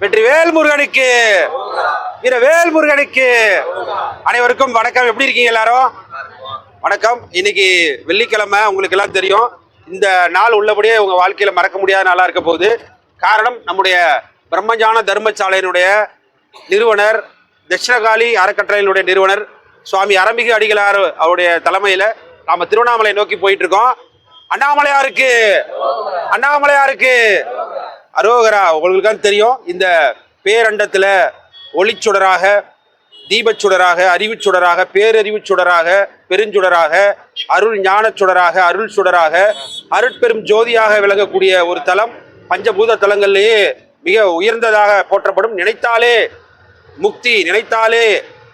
வெற்றிவேல் முருகனுக்கு வீரவேல் முருகனுக்கு அனைவருக்கும் வணக்கம். எப்படி இருக்கீங்க எல்லாரும்? வணக்கம். இன்னைக்கு வெள்ளிக்கிழமை உங்களுக்கு எல்லாம் தெரியும். இந்த நாள் உள்ளபடியே உங்க வாழ்க்கையில மறக்க முடியாத நாளா இருக்க போகுது. காரணம் நம்முடைய பிரம்மஞான தர்மசாலையினுடைய நிறுவனர் தட்சிணகாளி அறக்கட்டளையினுடைய நிறுவனர் சுவாமி அரம்பிகு அடிகளார் அவருடைய தலைமையில நாம திருவண்ணாமலை நோக்கி போயிட்டு இருக்கோம். அண்ணாமலையாருக்கு. அண்ணாமலையாருக்கு. அரோகரா உங்களுக்கு தெரியும். இந்த பேரண்டத்தில் ஒளிச்சுடராக தீபச்சுடராக அறிவுச் சுடராக பேரறிவுச் சுடராக பெருஞ்சுடராக அருள் ஞானச்சுடராக அருள் சுடராக அருட்பெரும் ஜோதியாக விளங்கக்கூடிய ஒரு தலம் பஞ்சபூத தலங்கள்லேயே மிக உயர்ந்ததாக போற்றப்படும். நினைத்தாலே முக்தி நினைத்தாலே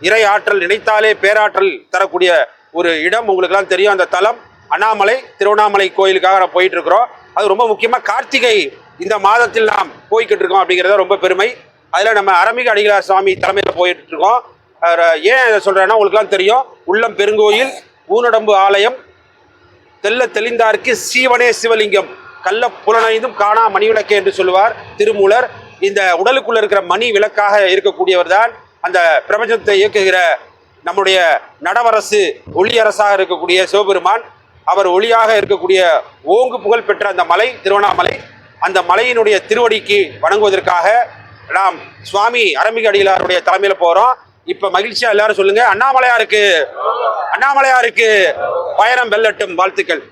இறை ஆற்றல் நினைத்தாலே பேராற்றல் தரக்கூடிய ஒரு இடம் உங்களுக்கெல்லாம் தெரியும். அந்த தலம் அண்ணாமலை திருவண்ணாமலை கோயிலுக்காக நான் போயிட்டு இருக்கிறோம். அது ரொம்ப முக்கியமாக கார்த்திகை இந்த மாதத்தில் நாம் போய்கிட்டு இருக்கோம் அப்படிங்கிறத ரொம்ப பெருமை. அதில் நம்ம அரமிக அடிகளார் சுவாமி தலைமையில் போயிட்டு இருக்கோம். அவர் ஏன் இதை சொல்கிறேன்னா உங்களுக்குலாம் தெரியும். உள்ளம் பெருங்கோயில் ஊனடம்பு ஆலயம் தெல்ல தெளிந்தார்க்கு சீவனே சிவலிங்கம் கள்ள புலனைந்தும் காணா மணி விளக்கு என்று சொல்லுவார் திருமூலர். இந்த உடலுக்குள்ள இருக்கிற மணி விளக்காக இருக்கக்கூடியவர் தான் அந்த பிரபஞ்சத்தை இயக்குகிற நம்முடைய நடவரசு ஒளியரசாக இருக்கக்கூடிய சிவபெருமான். அவர் ஒளியாக இருக்கக்கூடிய ஓங்கு புகழ் பெற்ற அந்த மலை திருவண்ணாமலை. அந்த மலையினுடைய திருவடிக்கு வணங்குவதற்காக நாம் சுவாமி அரம்பிக அடிகளாருடைய தலைமையில போறோம். இப்ப மகிழ்ச்சியா எல்லாரும் சொல்லுங்க. அண்ணாமலையாருக்கு. அண்ணாமலையாருக்கு. பயணம் வெல்லட்டும் வாழ்த்துக்கள்.